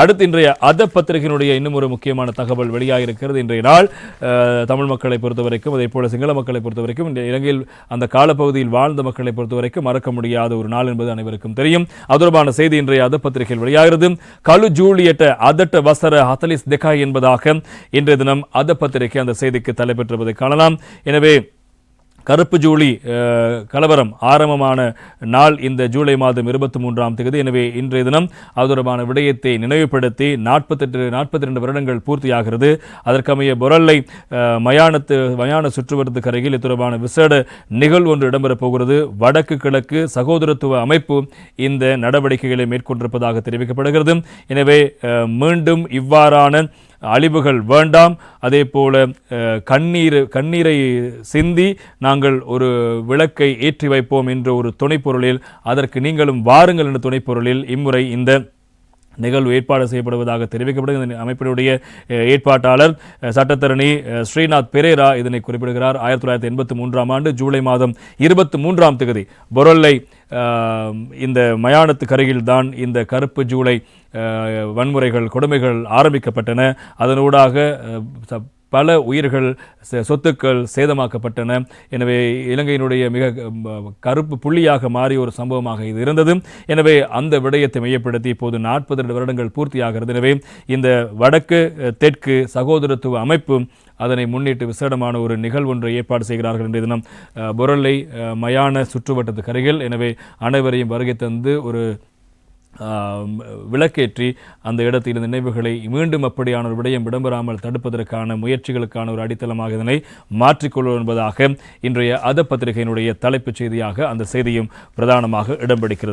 அடுத்து இன்றைய அத பத்திரிகையினுடைய இன்னும் ஒரு முக்கியமான தகவல் வெளியாக இருக்கிறது இன்றைய நாள் தமிழ் மக்களை பொறுத்தவரைக்கும் அதே போல சிங்கள மக்களை பொறுத்தவரைக்கும் இந்த இலங்கையில் அந்த காலப்பகுதியில் வாழ்ந்த மக்களை பொறுத்தவரைக்கும் மறக்க முடியாத ஒரு நாள் என்பது அனைவருக்கும் தெரியும். அது செய்தி இன்றைய அத பத்திரிகையில் வெளியாகிறது. கலு ஜூலியட்ட அதட்ட வசர ஹத்தலிஸ் தெகாய் என்பதாக இன்றைய தினம் அத பத்திரிகை அந்த செய்திக்கு தலைப்பெற்றிருப்பதை காணலாம். எனவே கருப்பு ஜூலி கலவரம் ஆரம்பமான நாள் இந்த ஜூலை மாதம் இருபத்தி மூன்றாம் தேதி. எனவே இன்றைய தினம் அது தொடர்பான விடயத்தை நினைவுபடுத்தி நாற்பத்தெட்டு நாற்பத்தி ரெண்டு வருடங்கள் பூர்த்தியாகிறது. அதற்கமைய பொரல்லை மயானத்து மயான சுற்றுவரத்து கரையில் இது தொடர்பான விசேட நிகழ்வு ஒன்று இடம்பெறப் போகிறது. வடக்கு கிழக்கு சகோதரத்துவ அமைப்பு இந்த நடவடிக்கைகளை மேற்கொண்டிருப்பதாக தெரிவிக்கப்படுகிறது. எனவே மீண்டும் இவ்வாறான அழிவுகள் வேண்டாம். அதே போல கண்ணீர் கண்ணீரை சிந்தி நாங்கள் ஒரு விளக்கை ஏற்றி வைப்போம் என்ற ஒரு துணைப்பொருளில் அதற்கு நீங்களும் வாருங்கள் என்ற துணைப்பொருளில் இம்முறை இந்த நிகழ்வு ஏற்பாடு செய்யப்படுவதாக தெரிவிக்கப்படுகிறது இந்த அமைப்பினுடைய ஏற்பாட்டாளர் சட்டத்தரணி ஸ்ரீநாத் பெரேரா இதனை குறிப்பிடுகிறார். ஆயிரத்தி தொள்ளாயிரத்தி எண்பத்தி மூன்றாம் ஆண்டு ஜூலை மாதம் இருபத்தி மூன்றாம் தேதி பொருளை இந்த மயானத்து கரையில் தான் இந்த கருப்பு ஜூலை வன்முறைகள் கொடுமைகள் ஆரம்பிக்கப்பட்டன. அதனூடாக பல உயிர்கள் சொத்துக்கள் சேதமாக்கப்பட்டன. எனவே இலங்கையினுடைய மிக கருப்பு புள்ளியாக மாறிய ஒரு சம்பவமாக இது இருந்தது. எனவே அந்த விடயத்தை மையப்படுத்தி இப்போது நாற்பது ரெண்டு வருடங்கள் பூர்த்தியாகிறது. எனவே இந்த வடக்கு தெற்கு சகோதரத்துவ அமைப்பு அதனை முன்னிட்டு விசேடமான ஒரு நிகழ்வு ஒன்றை ஏற்பாடு செய்கிறார்கள் இன்றைய தினம். பொருளை மயான சுற்றுவட்டத்துக்கு அருகில். எனவே அனைவரையும் வருகை தந்து ஒரு விளக்கேற்றி அந்த இடத்தில் இந்த நினைவுகளை மீண்டும் அப்படியான ஒரு விடயம் இடம்பெறாமல் தடுப்பதற்கான முயற்சிகளுக்கான ஒரு அடித்தளமாக இதனை மாற்றிக்கொள்வோம் என்பதாக இன்றைய அத பத்திரிகையினுடைய தலைப்புச் செய்தியாக அந்த செய்தியும் பிரதானமாக இடம்பிடிக்கிறது